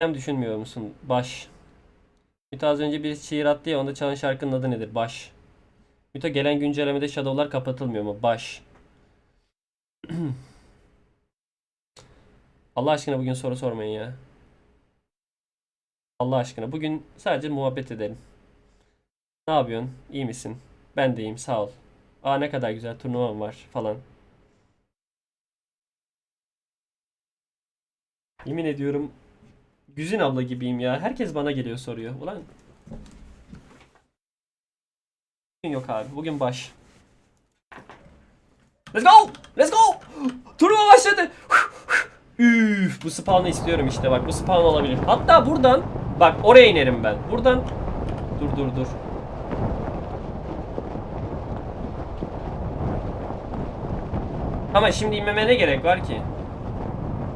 Düşünmüyor musun? Baş. Müte az önce bir şiir attı ya onda çalan şarkının adı nedir? Baş. Müte gelen güncellemede shadow'lar kapatılmıyor mu? Baş. Allah aşkına bugün soru sormayın ya. Allah aşkına bugün sadece muhabbet edelim. Ne yapıyorsun? İyi misin? Ben de iyiyim sağ ol. Aa ne kadar güzel turnuvam var falan. Yemin ediyorum Güzin abla gibiyim ya. Herkes bana geliyor soruyor. Ulan Bugün yok abi. Bugün baş. Let's go! Let's go! Turnuva başladı. Üf, bu spawn'ı istiyorum işte bak bu spawn olabilir. Hatta buradan bak oraya inerim ben. Buradan dur dur dur. Ama şimdi inmeme ne gerek var ki?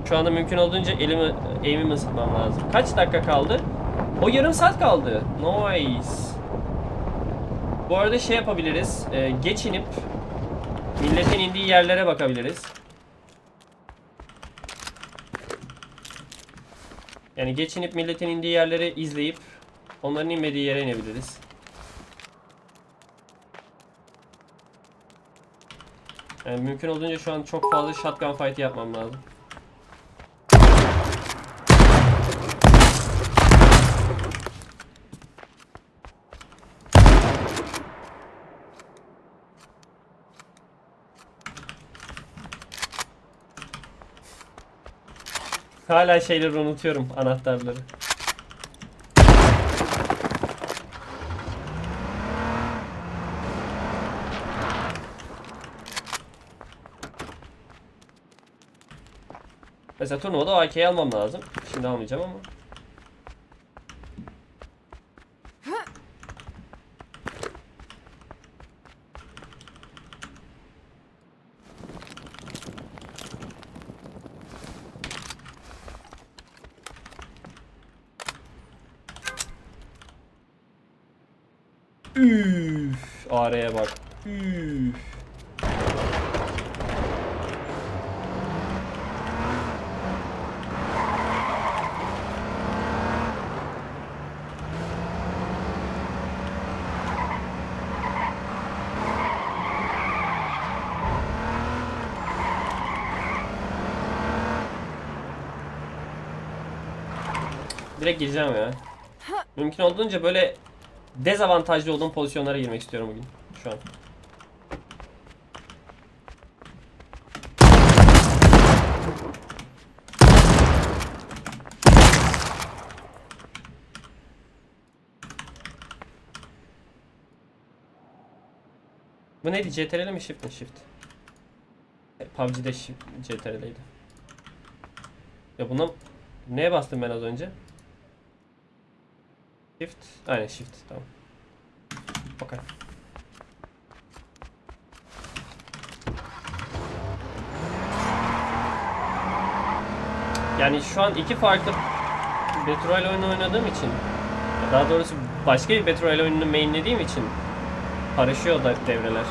Şu anda mümkün olduğunca elimi aim'imi ısıtmam lazım. Kaç dakika kaldı? O yarım saat kaldı. Nice. Bu arada şey yapabiliriz. e, geç inip milletin indiği yerlere bakabiliriz. Yani geç inip milletin indiği yerleri izleyip onların inmediği yere inebiliriz. Yani mümkün olduğunca şu an çok fazla shotgun fight yapmam lazım. Hala şeyleri unutuyorum anahtarları. Mesela turnuvada o AK'yi almam lazım. Şimdi almayacağım ama. Üf, araya bak. Üf. Direkt gireceğim ya. Mümkün olduğunca böyle dezavantajlı olduğum pozisyonlara girmek istiyorum bugün. Şu an. Bu neydi? CTRL mi Shift mi? Shift. E, PUBG'de Shift, CTRL'ydi. Ya buna neye bastım ben az önce? Shift. Aynen shift. Tamam. Okay. Yani şu an iki farklı Battle oyunu oynadığım için daha doğrusu başka bir Battle oyununu mainlediğim için karışıyor da devreler.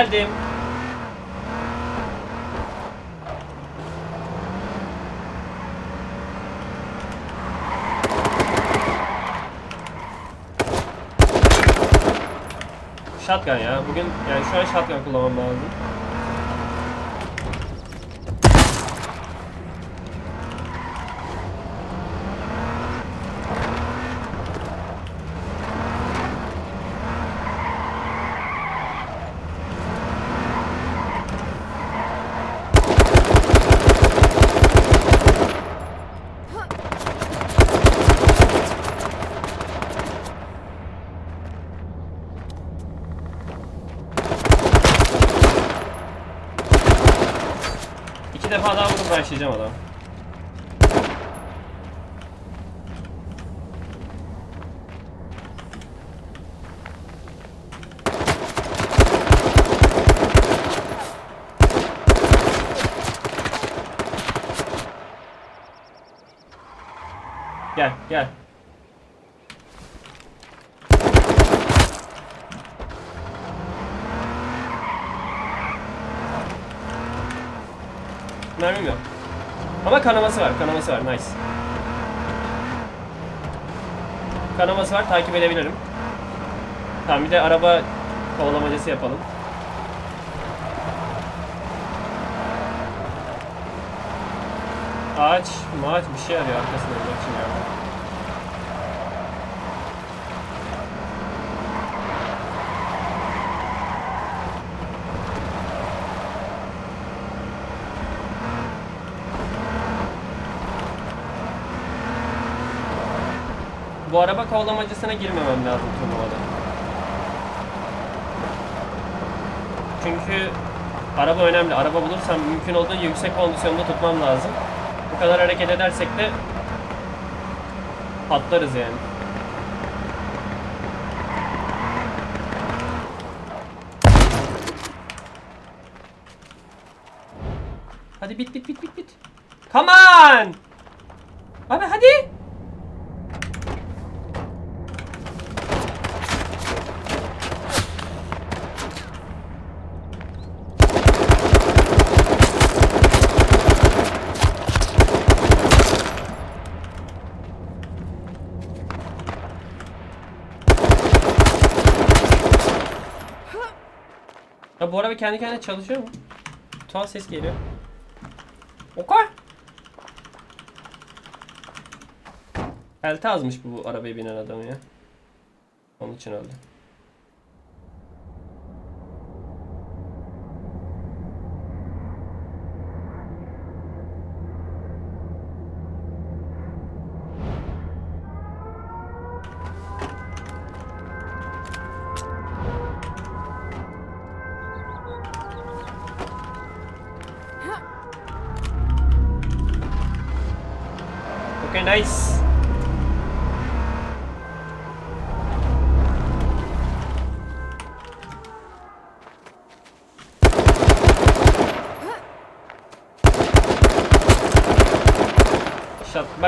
Geldim. Shotgun ya. Bugün yani şu an shotgun kullanmam lazım. 见我的。Ama kanaması var, kanaması var. Nice. Kanaması var, takip edebilirim. Tamam bir de araba kovalamacası yapalım. Ağaç, maaç bir şey arıyor arkasında bak için Bu araba kovalamacasına girmemem lazım turnuvada. Çünkü araba önemli. Araba bulursam mümkün olduğunca yüksek kondisyonda tutmam lazım. Bu kadar hareket edersek de patlarız yani. Hadi bit bit bit bit bit. Come on! Abi hadi! Bu araba kendi kendine çalışıyor mu? Tuhaf ses geliyor. Oka! Elte azmış bu arabaya binen adamı ya. Onun için öldü.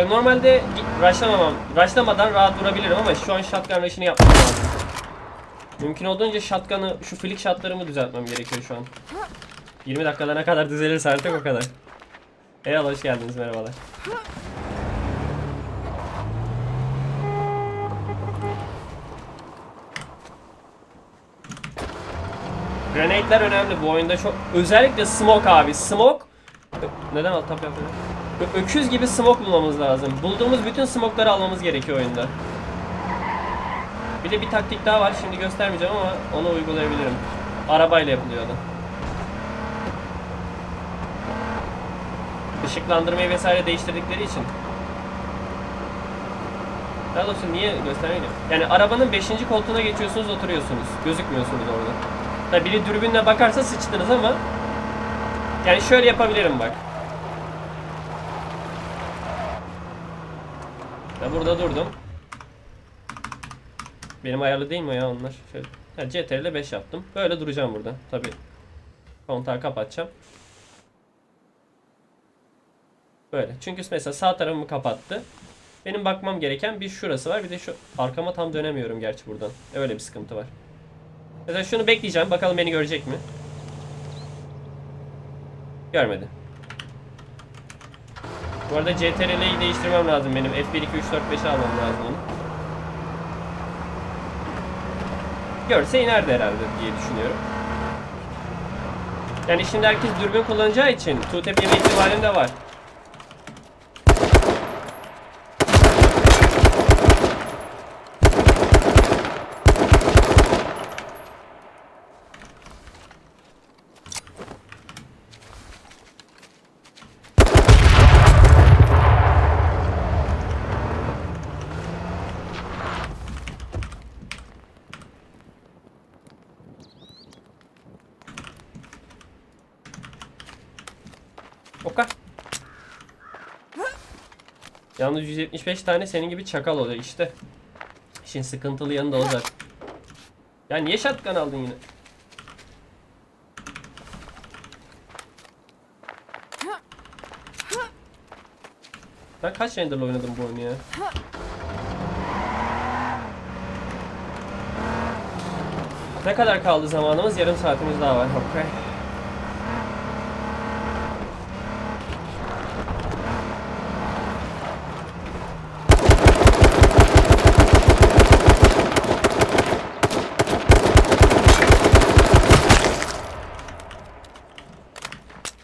Bak normalde rushlamamam, rushlamadan rahat vurabilirim ama şu an shotgun rush'ını yapmam lazım. Mümkün olduğunca shotgun'ı, şu flick shotlarımı düzeltmem gerekiyor şu an. 20 dakikada ne kadar düzelirse artık o kadar. Eyvallah hoş geldiniz merhabalar. Grenade'ler önemli bu oyunda çok özellikle smoke abi smoke neden alt tap yapıyor? Öküz gibi smoke bulmamız lazım. Bulduğumuz bütün smoke'ları almamız gerekiyor oyunda. Bir de bir taktik daha var şimdi göstermeyeceğim ama onu uygulayabilirim. Arabayla yapılıyordu. Işıklandırmayı vesaire değiştirdikleri için. Daha doğrusu niye göstermeyeyim? Yani arabanın 5. koltuğuna geçiyorsunuz oturuyorsunuz. Gözükmüyorsunuz orada. Tabi biri dürbünle bakarsa sıçtınız ama yani şöyle yapabilirim bak. Burada durdum. Benim ayarlı değil mi ya onlar? Şöyle. Ha, CTRL 5 yaptım. Böyle duracağım burada. Tabi kontağı kapatacağım. Böyle. Çünkü mesela sağ tarafımı kapattı. Benim bakmam gereken bir şurası var. Bir de şu arkama tam dönemiyorum gerçi buradan. Öyle bir sıkıntı var. Mesela şunu bekleyeceğim. Bakalım beni görecek mi? Görmedi. Bu arada CTRL'yi değiştirmem lazım benim. F1, 2, 3, 4, 5'e almam lazım onu. Görse inerdi herhalde diye düşünüyorum. Yani şimdi herkes dürbün kullanacağı için two-tap yeme ihtimalim de var. Yalnız 175 tane senin gibi çakal oluyor işte. İşin sıkıntılı yanı da o zaten. Ya niye shotgun aldın yine? Ben kaç renderla oynadım bu oyunu ya? Ne kadar kaldı zamanımız? Yarım saatimiz daha var. Okay.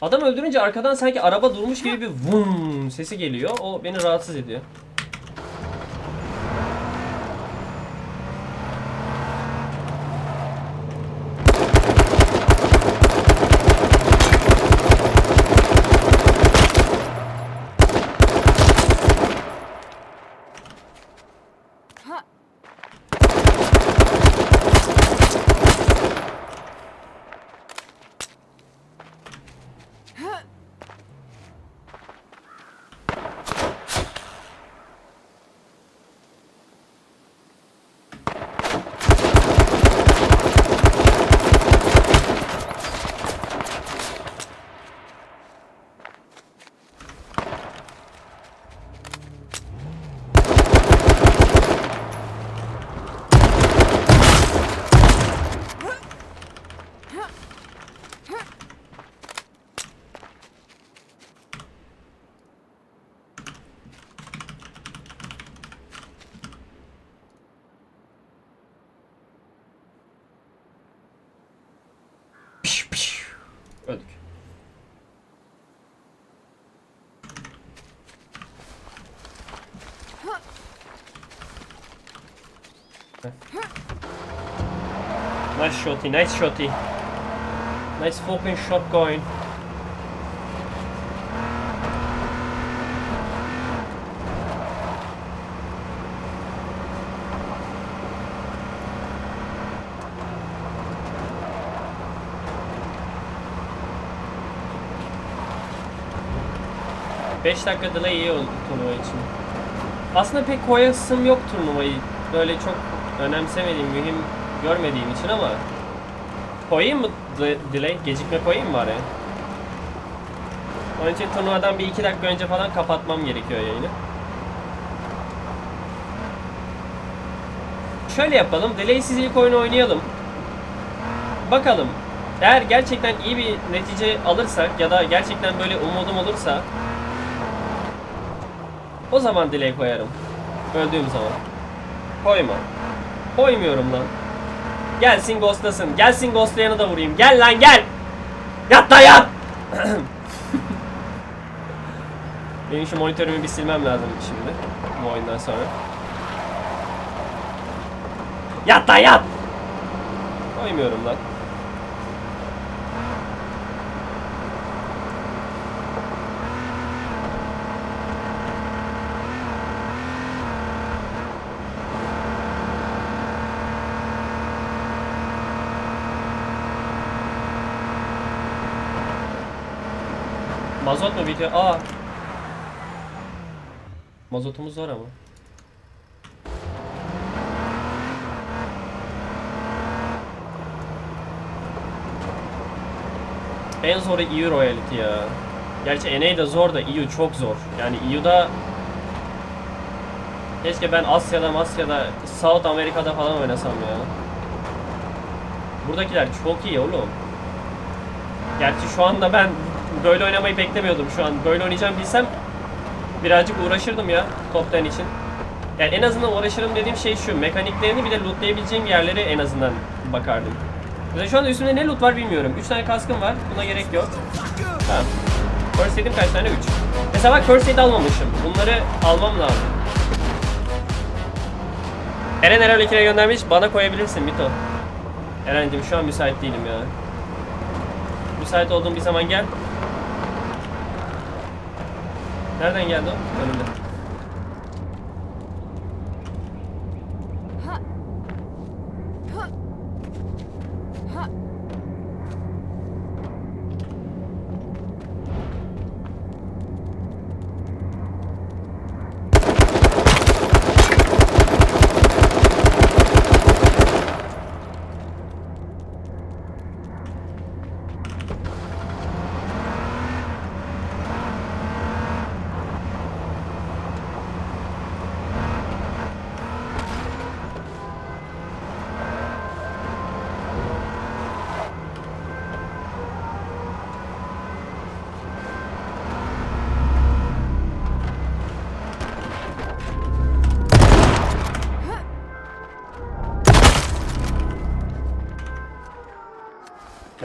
Adam öldürünce arkadan sanki araba durmuş gibi bir vum sesi geliyor. O beni rahatsız ediyor. Nice shotty, nice shotty. Nice fucking shot going. Beş dakika delay iyi oldu turnuva için. Aslında pek koyasım yok turnuvayı. Böyle çok önemsemediğim, mühim görmediğim için ama koyayım mı de- delay? Gecikme koyayım mı bari? Onun için turnuvadan bir iki dakika önce falan kapatmam gerekiyor yayını. Şöyle yapalım. Delay'siz ilk oyunu oynayalım. Bakalım. Eğer gerçekten iyi bir netice alırsak ya da gerçekten böyle umudum olursa o zaman delay koyarım. Öldüğüm zaman. Koyma. Koymuyorum lan. Gelsin ghostlasın. Gelsin ghostlayanı da vurayım. Gel lan gel. Yat da yat. Benim şu monitörümü bir silmem lazım şimdi. Bu oyundan sonra. Yat da yat. Koymuyorum lan. Mazot mu bitiyor? Aa. Mazotumuz var ama. En zoru EU Royalty ya. Gerçi NA da zor da EU çok zor. Yani EU'da Keşke ben Asya'da, Asya'da, South Amerika'da falan oynasam ya. Buradakiler çok iyi oğlum. Gerçi şu anda ben böyle oynamayı beklemiyordum şu an. Böyle oynayacağım bilsem birazcık uğraşırdım ya top 10 için. Yani en azından uğraşırım dediğim şey şu. Mekaniklerini bir de lootlayabileceğim yerlere en azından bakardım. Mesela şu anda üstümde ne loot var bilmiyorum. 3 tane kaskım var. Buna gerek yok. Tamam. First aid'im kaç tane? 3. Mesela bak first aid almamışım. Bunları almam lazım. Eren Erol 2'ye göndermiş. Bana koyabilirsin Mito. Eren'cim şu an müsait değilim ya. Müsait olduğum bir zaman gel. Nereden geldi o? Önümde.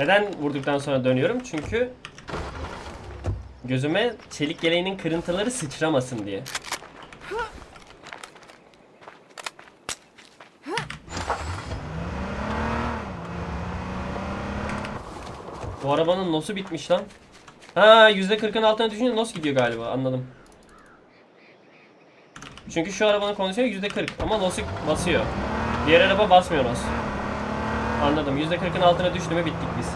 Neden vurduktan sonra dönüyorum? Çünkü gözüme çelik yeleğinin kırıntıları sıçramasın diye. Bu arabanın nosu bitmiş lan. Ha %40'ın altına düşünce nos gidiyor galiba anladım. Çünkü şu arabanın kondisyonu %40 ama nosu basıyor. Diğer araba basmıyor nos. Anladım. %40'ın altına düştü mü bittik biz.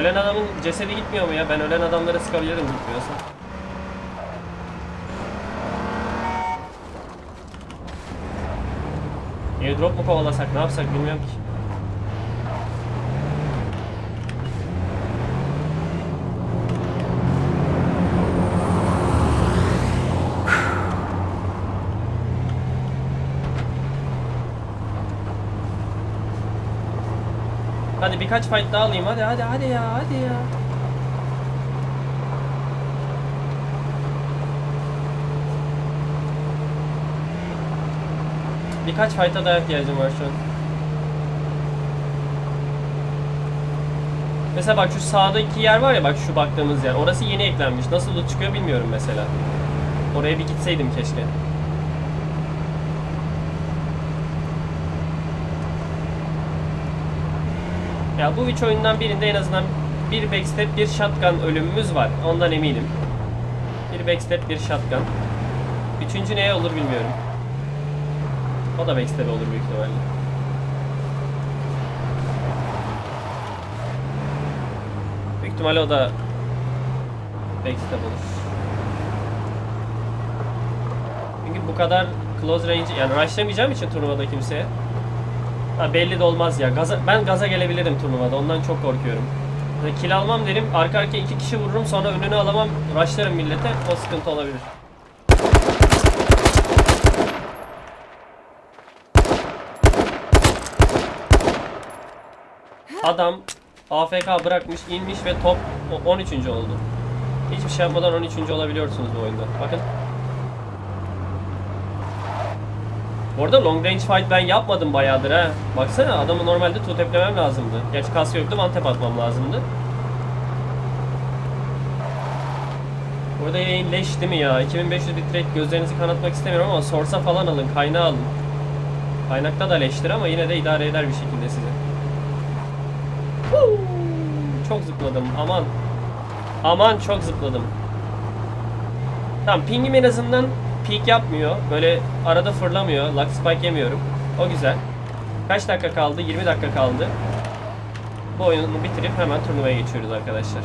Ölen adamın cesedi gitmiyor mu ya? Ben ölen adamlara sıkabilirim gitmiyorsa. Airdrop mu kovalasak ne yapsak bilmiyorum ki. Hadi birkaç fight daha alayım hadi hadi hadi ya hadi ya. Birkaç fight'a daha ihtiyacım var şu an. Mesela bak şu sağdaki yer var ya bak şu baktığımız yer. Orası yeni eklenmiş. Nasıl loot çıkıyor bilmiyorum mesela. Oraya bir gitseydim keşke. Ya bu üç oyundan birinde en azından bir backstep, bir shotgun ölümümüz var. Ondan eminim. Bir backstep, bir shotgun. Üçüncü neye olur bilmiyorum. O da backstep olur büyük ihtimalle. Büyük ihtimalle o da backstep olur. Çünkü bu kadar close range yani rushlamayacağım için turnuvada kimseye. Ha belli de olmaz ya. Gaza, ben gaza gelebilirim turnuvada. Ondan çok korkuyorum. Mesela kill almam derim. Arka arkaya iki kişi vururum sonra önünü alamam. Rushlarım millete. O sıkıntı olabilir. Adam AFK bırakmış, inmiş ve top o- 13. oldu. Hiçbir şey yapmadan 13. olabiliyorsunuz bu oyunda. Bakın. Bu arada long range fight ben yapmadım bayağıdır ha. Baksana adamı normalde tuteplemem lazımdı. Gerçi kas yoktu mantep atmam lazımdı. Burada yayın mi ya? 2500 bitrate gözlerinizi kanatmak istemiyorum ama sorsa falan alın, kaynağı alın. Kaynakta da leştir ama yine de idare eder bir şekilde size. Çok zıpladım aman. Aman çok zıpladım. Tamam pingim en azından peak yapmıyor. Böyle arada fırlamıyor. Luck spike yemiyorum. O güzel. Kaç dakika kaldı? 20 dakika kaldı. Bu oyunu bitirip hemen turnuvaya geçiyoruz arkadaşlar.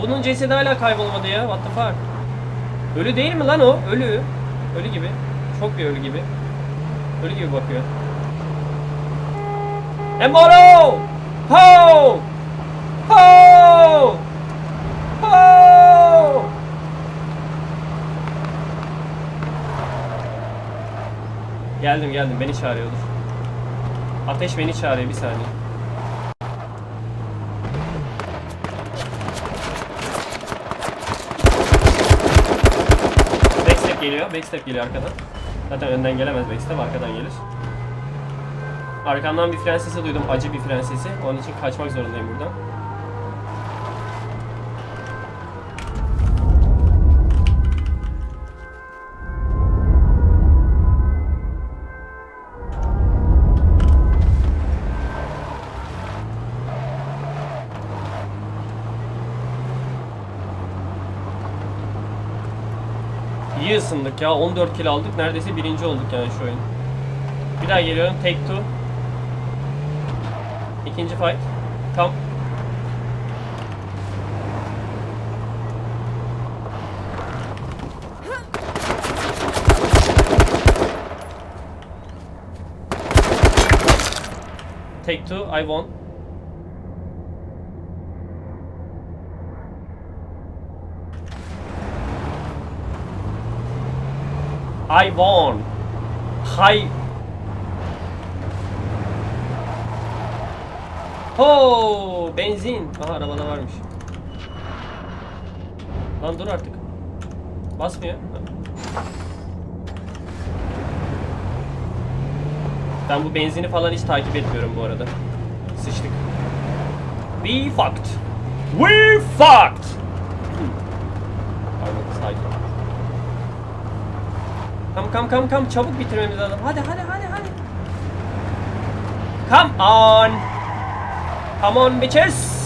Bunun cesedi hala kaybolmadı ya. What the fuck? Ölü değil mi lan o? Ölü. Ölü gibi. Çok bir ölü gibi. Ölü gibi bakıyor. Embolo! Ho! Ho! Ho! Geldim geldim beni çağırıyordur. Ateş beni çağırıyor bir saniye. Backstep geliyor, backstep geliyor arkadan. Zaten önden gelemez backstep, arkadan gelir. Arkamdan bir fren sesi duydum, acı bir fren sesi. Onun için kaçmak zorundayım buradan. Isındık ya. 14 kill aldık. Neredeyse birinci olduk yani şu oyun. Bir daha geliyorum. Take two. İkinci fight. Come. Take two. I won. Won. Hi. Ho, benzin. Aha arabada varmış. Lan dur artık. Basmıyor. Ben bu benzini falan hiç takip etmiyorum bu arada. Sıçtık. We fucked. We fucked. Kam kam kam kam çabuk bitirmemiz lazım. Hadi hadi hadi hadi. Come on. Come on bitches.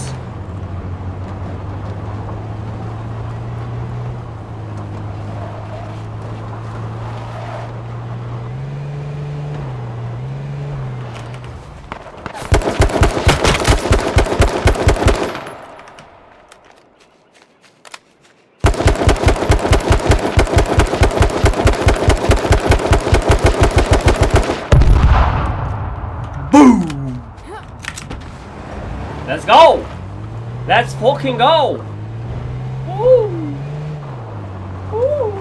Let's go! Let's fucking go! Woo! Woo!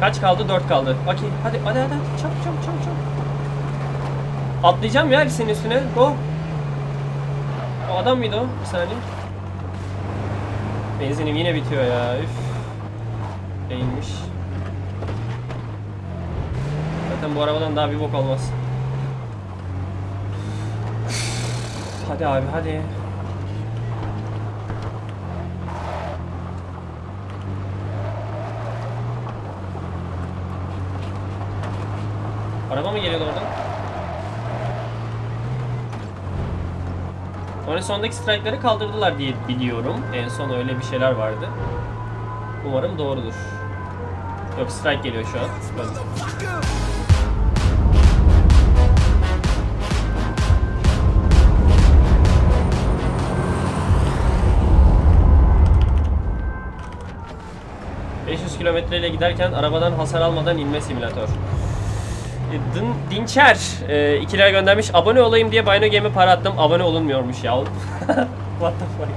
Kaç kaldı? 4 kaldı. Okey. Hadi hadi hadi. Çabuk çabuk çabuk çabuk. Atlayacağım ya hepsinin üstüne. Go. O adam mıydı o? Bir saniye. Benzinim yine bitiyor ya. Üf. Değilmiş. Zaten bu arabadan daha bir bok olmaz. Hadi abi hadi. Araba mı geliyordu oradan? Sonra sondaki strike'ları kaldırdılar diye biliyorum. En son öyle bir şeyler vardı. Umarım doğrudur. Yok strike geliyor şu an. ...500 kilometreyle giderken arabadan hasar almadan inme simülatör. E, Din, Dinçer 2 lira göndermiş. Abone olayım diye Bino Game'e para attım. Abone olunmuyormuş ya. What the fuck?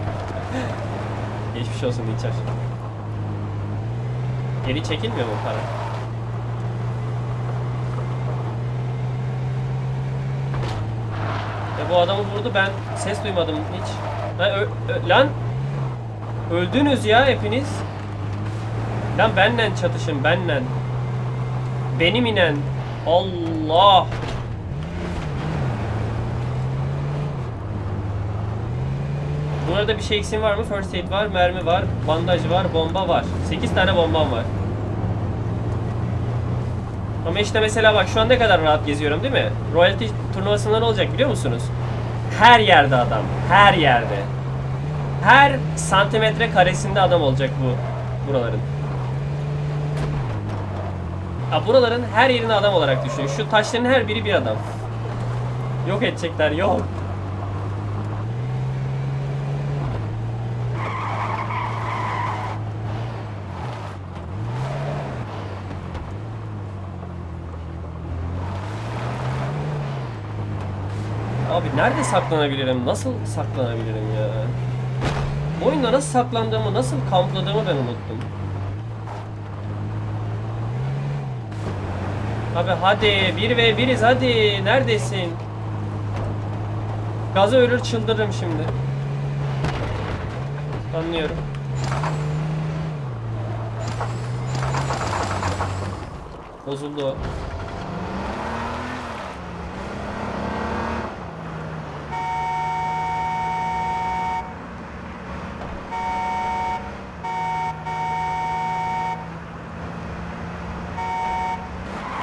Geçmiş olsun Dinçer. Geri çekilmiyor mu para? Ya bu adamı vurdu ben ses duymadım hiç. Ha, ö- ö- lan öldünüz ya hepiniz. Lan benden çatışın benden. Benim inen. Allah. Bu arada bir şey eksiğim var mı? First aid var, mermi var, bandaj var, bomba var. 8 tane bombam var. Ama işte mesela bak şu an ne kadar rahat geziyorum değil mi? Royalty turnuvasında olacak biliyor musunuz? Her yerde adam. Her yerde. Her santimetre karesinde adam olacak bu buraların. Ha buraların her yerini adam olarak düşünün. Şu taşların her biri bir adam. Yok edecekler yok. Abi nerede saklanabilirim? Nasıl saklanabilirim ya? Oyunda nasıl saklandığımı, nasıl kampladığımı ben unuttum. Abi hadi 1 ve 1'iz hadi neredesin? Gazı ölür çıldırırım şimdi. Anlıyorum. Bozuldu o.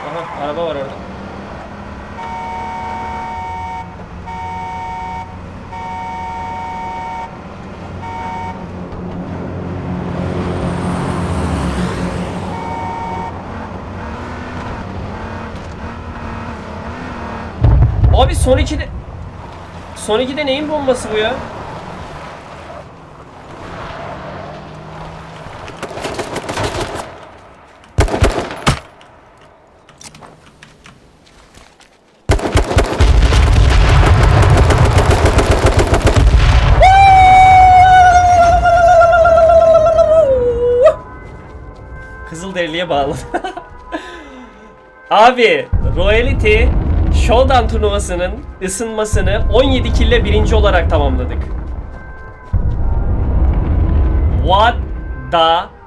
Aha araba var orada. Abi son 2'de Son 2'de neyin bombası bu ya? Kızılderili'ye bağlı. Abi Royalty Showdown turnuvasının ısınmasını 17 kille birinci olarak tamamladık. What the.